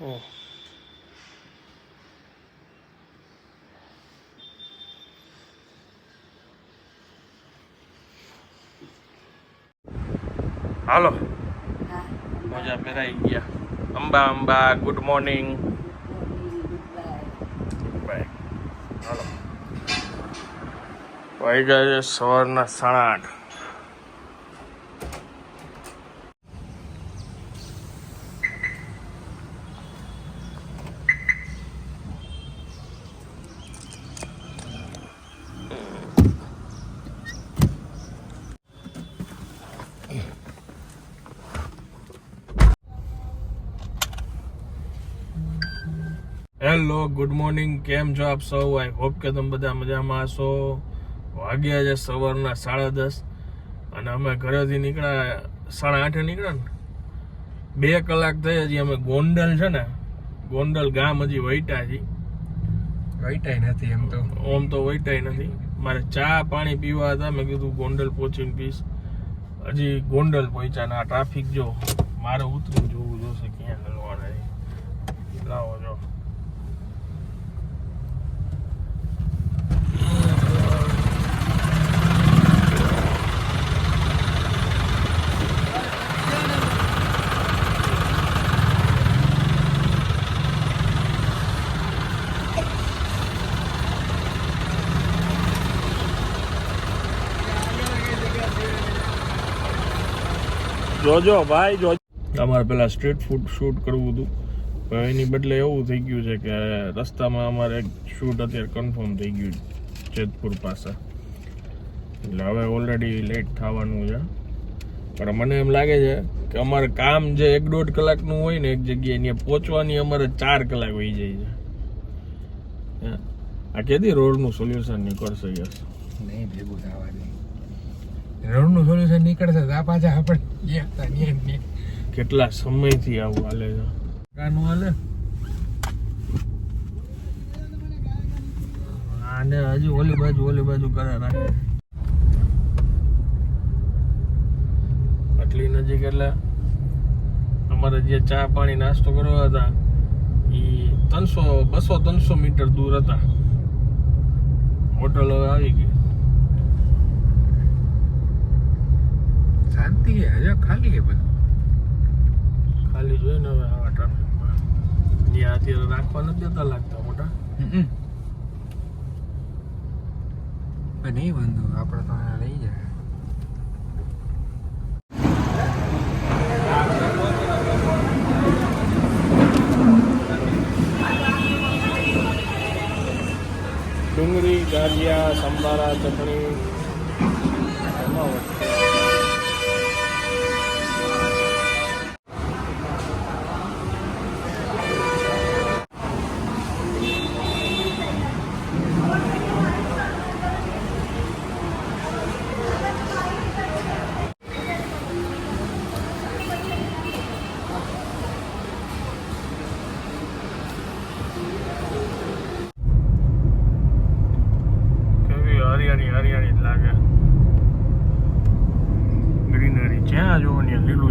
હમ. હાલો. મજા પહેરાઈ ગયા. અંબા અંબા ગુડ મોર્નિંગ હાલો. વાઈ ગયા સવારના સાડા આઠ હેલો ગુડ મોર્નિંગ કેમ છો આપ સૌ? આઈ હોપ કે તમે બધા મજામાં હશો. વાગ્યા છે સવારના સાડા દસ અને અમે ઘરેથી નીકળ્યા સાડા આઠે નીકળ્યા ને? બે કલાક થઈ હજી અમે ગોંડલ છે ને ગોંડલ ગામ હજી વૈટા હજી. વૈટાઈ નથી એમ તો. ઓમ તો વૈટાઈ નથી. મારે ચા પાણી પીવા હતા મેં કીધું ગોંડલ પહોંચીને પીશ. હજી ગોંડલ પહોંચ્યા ને આ ટ્રાફિક જો મારે ઉતરું જોવું જોશે ક્યાં હલવાના લાવો જો. જોજો ભાઈ જો અમારે પેલા સ્ટ્રીટ ફૂડ શૂટ કરવું હતું. પણ એની બદલે એવું થઈ ગયું છે કે રસ્તામાં અમારે શૂટ અત્યારે કન્ફર્મ થઈ ગયું છે જેતપુર પાસે. એટલે હવે ઓલરેડી લેટ થવાનું છે. પણ મને એમ લાગે છે કે અમારે કામ જે એક દોઢ કલાકનું હોય ને એક જગ્યાએ ત્યાં પહોંચવાની અમારે ચાર કલાક વહી જાય છે. હે? આ કેદી રોડનું સોલ્યુશન નીકળશે યસ નહીં ભેગું થવા દે રોડનું સોલ્યુશન નીકળશે તો આ પાછા આપણે. કેટલા સમયથી આવું હાલે છે? કાનું હાલે? આને હજુ ઓલી બાજુ ઓલી બાજુ કરે રાખે. આટલી નજીક એટલે અમારે જે ચા પાણી નાસ્તો કરવા હતા એ ત્રણસો બસો ત્રણસો મીટર દૂર હતા. હોટલ હવે આવી ગઈ. શાંતિ છે હજુ ખાલી છે બધું. ખાલી જોઈને હવે આવા ટ્રાફિકમાં ત્યાં અત્યારે રાખવા નથી દેતા લાગતા મોટા. નહીં વાંધો આપણે તો લઈ જાય. ડુંગળી ગાજિયા સંભારા ચટણી.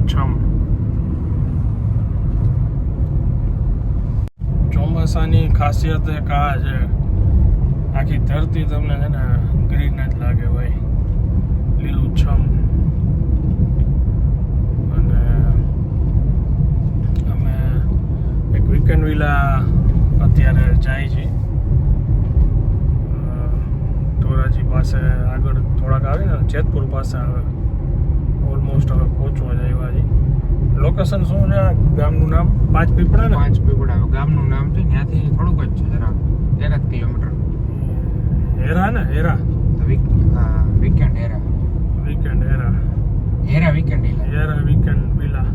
લીલું ચોમાસાની ખાસિયત એક આ છે. આખી ધરતી તમને છે ને ગ્રીન જ લાગે ભાઈ લીલું છમ અને અમે એક વીકેન્ડ વિલા અત્યારે જાય છીએ અ, ધોરાજી પાસે આગળ થોડાક આવે ને જેતપુર પાસે આવે ઓલમોસ્ટ હવે પહોંચવા જાય એવા છે લોકેશન શું છે આ ગામનું નામ પાંચ પીપળા ને પાંચ પીપળા ગામનું નામ છે ત્યાંથી થોડુંક જ છે જરા એક જ કિલોમીટર હેરા ને હેરા તો વીક હા વીકેન્ડ હેરા વીકેન્ડ હેરા હેરા વીકેન્ડ હિલા હેરા વીકેન્ડ વિલા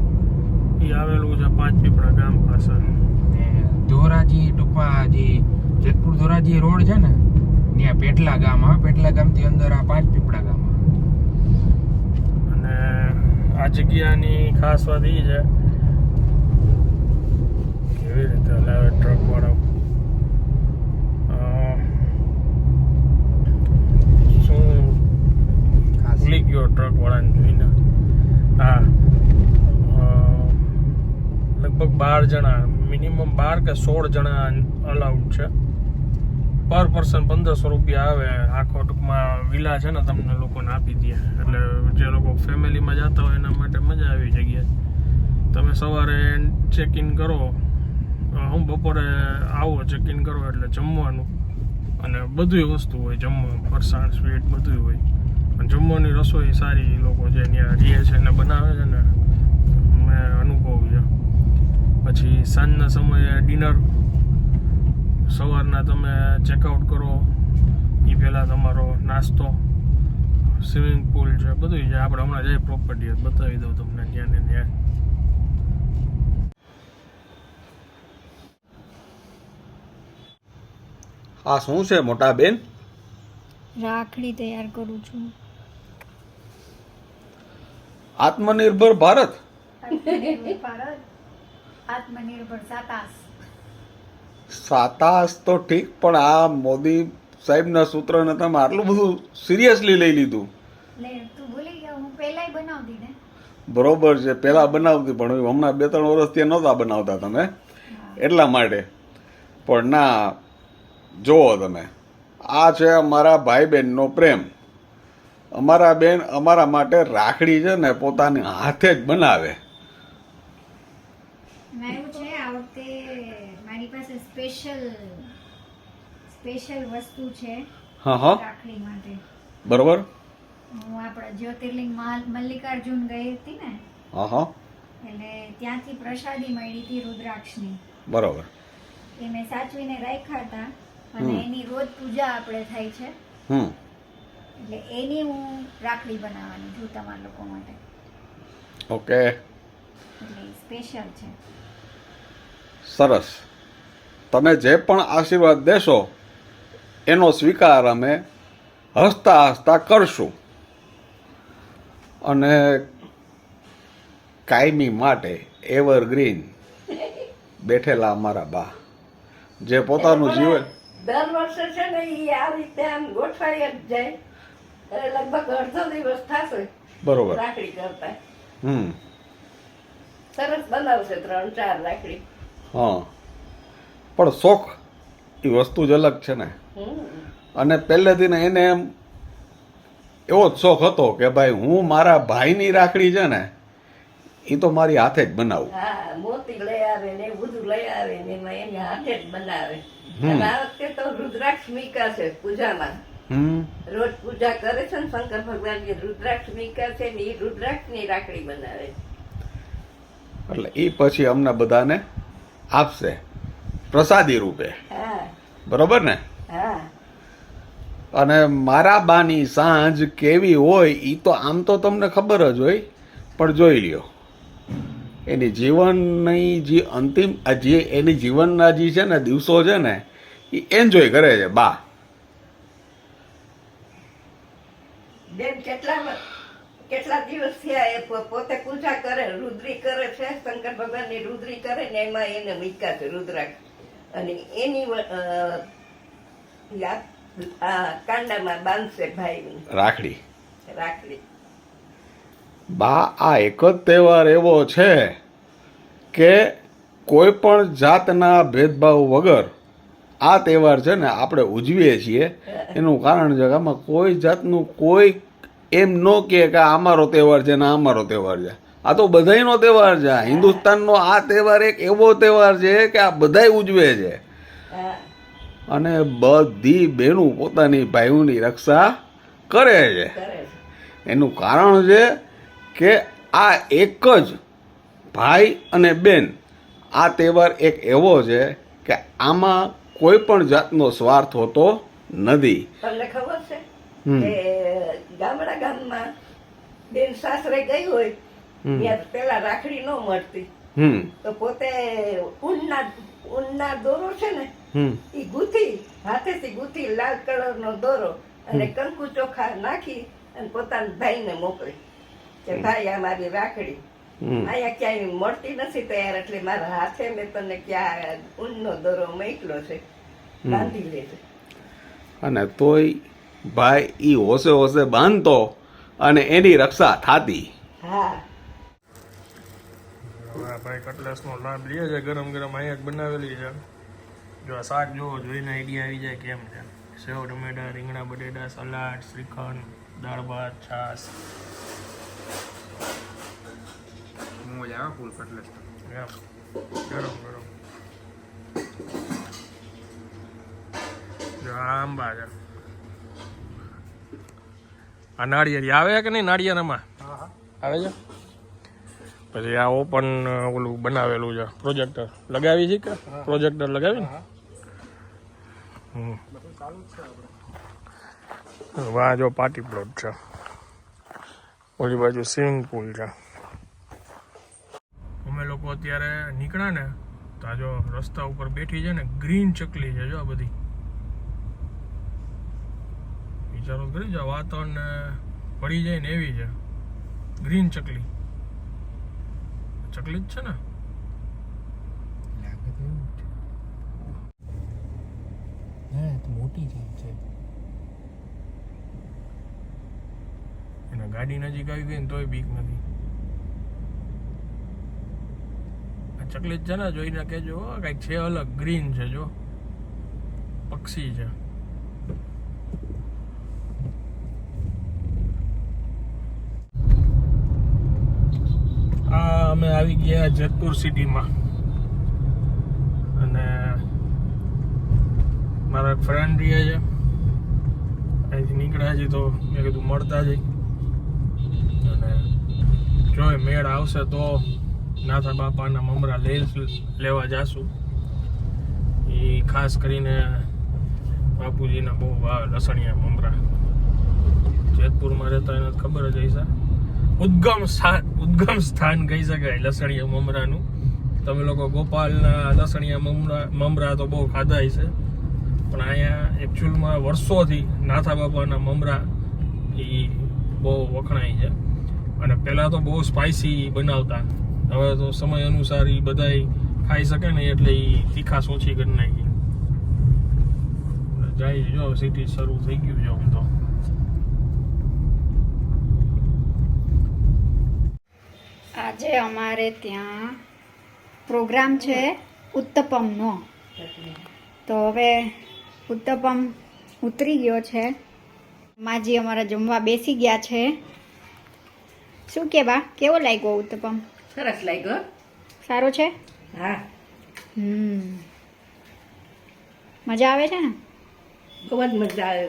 એ આવેલું છે પાંચ પીપળા ગામ પાસે ધોરાજી ટુપા જે જેતપુર ધોરાજી રોડ છે ને ત્યાં પેટલા ગામ હા પેટલા ગામથી અંદર આ પાંચ પીપળા ગામ. અને આ જગ્યાની ખાસ વાત એ છે કેવી રીતે લાવે ટ્રક વાળો. શું ભૂલી ગયો ટ્રક વાળાને જોઈને. હા લગભગ બાર જણા મિનિમમ બાર કે સોળ જણા અલાઉડ છે. પર પર્સન પંદરસો રૂપિયા આવે, આખો ટૂંકમાં વિલા છે ને તમને લોકોને આપી દે. એટલે જે લોકો ફેમિલીમાં જતા હોય એના માટે મજા આવી જગ્યાએ. તમે સવારે ચેક ઇન કરો. હું બપોરે આવો ચેક ઇન કરો એટલે જમવાનું. અને બધી વસ્તુ હોય, જમવા, ફરસાણ, સ્વીટ બધું હોય. જમવાની રસોઈ સારી લોકો જે ત્યાં રહે છે અને બનાવે છે ને મેં અનુભવ છે. પછી સાંજના સમયે ડિનર સવારના તમે ચેકઆઉટ કરો એ પહેલાં તમારો નાસ્તો સ્વિમિંગ પુલ છે બધું છે. આપણે હમણાં જઈ પ્રોપર્ટી બતાવી દઉં તમને ત્યાં ને ત્યાં. આ શું છે મોટા બેન? રાખડી તૈયાર કરું છું. આત્મનિર્ભર ભારત. સાતાસ. તો ઠીક પણ આ મોદી સાહેબના સૂત્રને તમે આટલું બધું સિરિયસલી લઈ લીધું. ને. બરોબર છે પેલા બનાવતી પણ હમણાં બે ત્રણ વર્ષથી નહોતા બનાવતા તમે. એટલા માટે. પણ ના જુઓ તમે. આ છે અમારા ભાઈ બહેનનો પ્રેમ. અમારા બેન અમારા માટે રાખડી છે ને પોતાની હાથે જ બનાવે. એમાં છે આ વખતે મારી પાસે સ્પેશિયલ સ્પેશિયલ વસ્તુ છે હા હા. રાખડી માટે. બરોબર? હું આપણા જ્યોતિર્લિંગ મલ્લિકાર્જુન ગઈ હતી ને હા હા. એટલે ત્યાંથી પ્રસાદી મળી હતી રુદ્રાક્ષની. બરોબર. એ મેં સાચવીને રાખ્યા હતા અને એની રોજ પૂજા આપણે થાય છે. હમ. એટલે એની હું રાખડી બનાવવાની છું તમારા લોકો માટે. ઓકે. એટલે સ્પેશિયલ છે. સરસ. તમે જે પણ આશીર્વાદ દેશો એનો સ્વીકાર અમે હસતા હસતા કરશું. અને કાયમી માટે એવરગ્રીન બેઠેલા અમારા બા. જે પોતાનું જીવન દર વર્ષે છે ને એ આ રીતે આમ ગોઠવાઈ જ જાય. લગભગ અડધો દિવસ થશે બરોબર. રાખડી કરતા. હમ. સરસ બનાવશે ત્રણ ચાર રાખડી. હા. પણ શોખ એ વસ્તુ જ અલગ છે ને. અને પહેલેથી ને એને એમ એવો જ શોખ હતો કે ભાઈ હું મારા ભાઈની રાખડી છે ને એ તો મારી હાથે જ બનાવું. હા મોતી લઈ આવે ને બધું લઈ આવે ને એમાં એની હાથે જ બનાવે. આ વખતે તો રુદ્રાક્ષ મીકા છે પૂજામાં. રોજ પૂજા કરે છે ને શંકર ભગવાનની રુદ્રાક્ષ મીકા છે ને એ રુદ્રાક્ષની રાખડી બનાવે એટલે એ પછી અમને બધાને આપશે પ્રસાદી રૂપે. હા. બરોબર ને? હા. અને મારા બાની સાંજ કેવી હોય એ તો આમ તો તમને ખબર જ હોય પણ જોઈ લ્યો. એની જીવનની જે અંતિમ જે એની જીવનના જે છે ને દિવસો છે ને એ એન્જોય કરે છે બા. બેન કેટલામાં કેટલા દિવસ થયા એ પોતે પૂજા કરે રુદ્રી કરે છે શંકર ભગવાનની રુદ્રી કરે ને એમાં એને મૂક્યા છે રુદ્રાક્ષ. અને એની કાંડામાં બાંધશે ભાઈ રાખડી. રાખડી. બા આ એક જ તહેવાર એવો છે કે કોઈ પણ જાતના ભેદભાવ વગર આ તહેવાર છે ને આપણે ઉજવીએ છીએ, એનું કારણ છે કે આમાં કોઈ જાતનું કોઈ એમ ન કહે કે અમારો તહેવાર છે ને અમારો તહેવાર છે. આ તો બધાયનો તહેવાર છે. હિન્દુસ્તાનનો આ તહેવાર એક એવો તહેવાર છે કે આ બધાય ઉજવે છે. અને બધી બહેનો પોતાની ભાઈઓની રક્ષા કરે છે. એનું કારણ છે કે આ એક જ ભાઈ અને બેન આ તહેવાર એક એવો છે કે આમાં કોઈ પણ જાતનો સ્વાર્થ હોતો નથી. તમને ખબર છે કે ગામડા ગામમાં બેન સાસરે ગઈ હોય ત્યાં પેલા રાખડી ન મળતી. તો પોતે ઊનના ઊનના દોરો છે ને એ ગુથી હાથેથી ગુથી લાલ કલરનો દોરો અને કંકુ ચોખા નાખી અને પોતાના ભાઈને મોકલી કે ભાઈ આ મારી રાખડી. અહીંયા ક્યાંય મળતી નથી તૈયાર એટલે મારા હાથે મેં તને ક્યાં ઊનનો દોરો મોકલો છે? બાંધી લેજે. અને તોય ભાઈ ઈ હોશે હોશે બાંધતો અને એની રક્ષા થાતી. હા. ભાઈ કટલેસનો લાભ લે છે ગરમ ગરમ અહીંયા જ બનાવેલી છે. જો આ શાક જોવો જોઈને આઈડિયા આવી જાય કેમ છે? સેવ ટમેટા રીંગણા બટેટા સલાડ શ્રીખંડ દાળ ભાત છાશ. આવે ફૂલ કટલેસ ગરમ ગરમ. આંબા છે. આ નાળિયેરી આવે કે નહીં નાળિયેરમાં? આવે છે? પછી આ ઓપન ઓલું બનાવેલું છે પ્રોજેક્ટર. લગાવી છે કે પ્રોજેક્ટર લગાવી ને વાહ જો પાર્ટી પ્લોટ છે. ઓલી બાજુ સ્વિમિંગ પુલ છે. લોકો અત્યારે નીકળ્યા ને તો આ જો રસ્તા ઉપર બેઠી છે ને ગ્રીન ચકલી છે જો આ બધી. વિચારો કરી જો વાતાવરણ પડી જાય ને એવી છે. ગ્રીન ચકલી. ચકલી જ છે ને? મોટી છે છે. ગાડી નજીક આવી ગઈ ને તોય બીક નથી. આ ચકલી જ છે ને, જોઈને કહેજો કંઈક છે અલગ, ગ્રીન છે, જો. પક્ષી છે. આ અમે આવી ગયા જેતપુર સિટીમાં. અને મારા ફ્રેન્ડ રહ્યા છે. અહીંથી નીકળ્યા છે તો મેં કીધું, મળતા જઈ. અને જો મેળ આવશે તો નાથા બાપાના મમરા લેવા જાશું. એ ખાસ કરીને બાપુજીના બહુ લસણિયા મમરા. જેતપુરમાં રહેતા એને ખબર જ હશે ઉદ્ગમ સ્થાન ઉદ્ગમ સ્થાન કહી શકાય લસણિયા મમરાનું. તમે લોકો ગોપાલના લસણિયા મમરા મમરા તો બહુ ખાધા છે પણ અહીંયા એકચ્યુઅલમાં વર્ષોથી નાથા બાપાના મમરા એ બહુ વખણાય છે. અને પહેલાં તો બહુ સ્પાઇસી બનાવતા. હવે તો સમય અનુસાર એ બધા ખાઈ શકે ને એટલે એ તીખાશ ઓછી કરી નાખી. જાય જો સિટી શરૂ થઈ ગયું છે આમ તો. આજે અમારે ત્યાં પ્રોગ્રામ છે ઉત્તપમનો. તો હવે ઉત્તપમ ઉતરી ગયો છે. માજી અમારા જમવા બેસી ગયા છે. શું કે બા, કેવો લાગ્યો ઉત્તપમ? સરસ લાગ્યો સારો છે? હા. હમ. મજા આવે છે ને? બહુ જ મજા આવે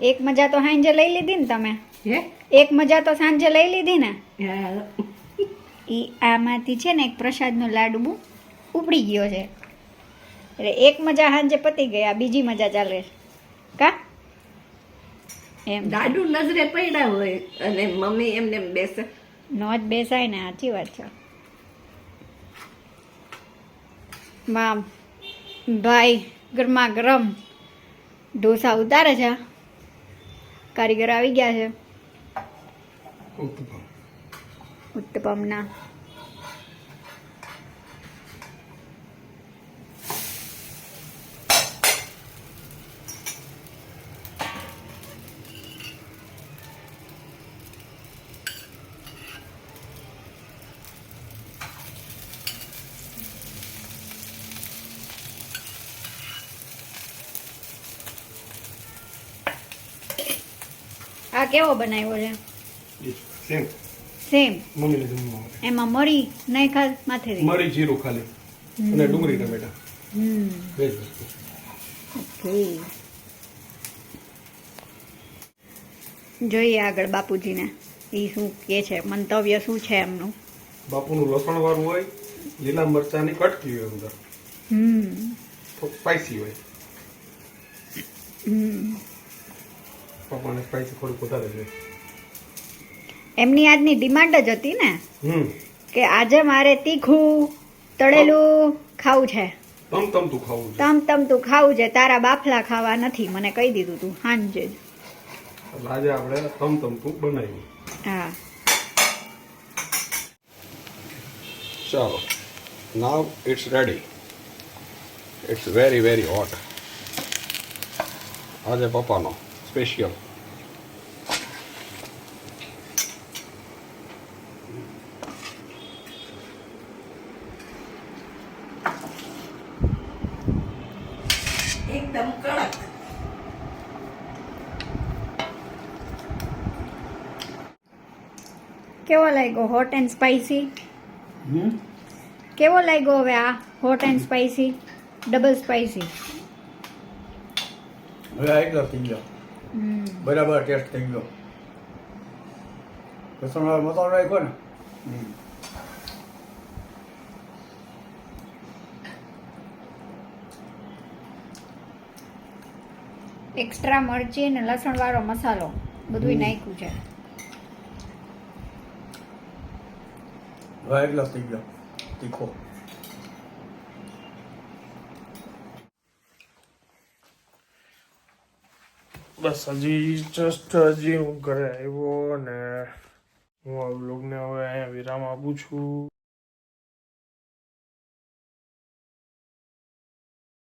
એક મજા તો સાંજે લઈ લીધી ને તમે? હે? એક મજા તો સાંજે લઈ લીધી ને? એ આમાંથી છે ને એક પ્રસાદનો લાડુ ઉપડી ગયો છે. એટલે એક મજા સાંજે પતી ગયા બીજી મજા ચાલે છે. કા? એમ. લાડુ નજરે પડ્યા હોય અને મમ્મી એમને એમ બેસે. નો જ બેસાય ને સાચી વાત છે. માં ભાઈ ગરમા ગરમ ઢોસા ઉતારે છે. કારીગર આવી ગયા છે. ઉત્તપમના. કેવો બનાવ્યો છે? સેમ સેમ એમાં મરી નહીં ખાસ માથે મરી જીરું ખાલી. અને ડુંગળી ટમેટા. ઓકે. જોઈએ આગળ બાપુજીને. એ શું કે છે? મંતવ્ય શું છે એમનું? બાપુનું લસણ વાળું હોય લીલા મરચાની કટકી હોય અંદર. હમ. સ્પાઈસી હોય. હમ. પપ્પાને સ્પાઈસી થોડુંક વધારે જોઈએ એમની આજની ડિમાન્ડ જ હતી ને? કે આજે મારે તીખું તળેલું ખાવું છે. તમ તમ તું ખાવું છે. તમ તમ તું ખાવું છે. તારા બાફલા ખાવા નથી. મને કહી દીધું તું. હાંજે જ. આજે આપણે તમ તમ તું બનાવ્યું હા. ચાલો. Now it's ready it's very very hot આજે પપ્પાનો સ્પેશિયલ કેવો લાગ્યો હોટ એન્ડ સ્પાઈસી કેવો લાગ્યો હવે આ hot and spicy double spicy હવે એક થઈ ગયો બરાબર ટેસ્ટ થઈ ગયો. લસણ વાળો મસાલો રાખ્યો ને? એક્સ્ટ્રા મરચી અને લસણવાળો મસાલો. બધું નાખ્યું છે. આટલો થઈ ગયો. તીખો. બસ હજી જસ્ટ હજી હું ઘરે આવ્યો ને હું આ બ્લોગને હવે અહીંયા વિરામ આપું છું.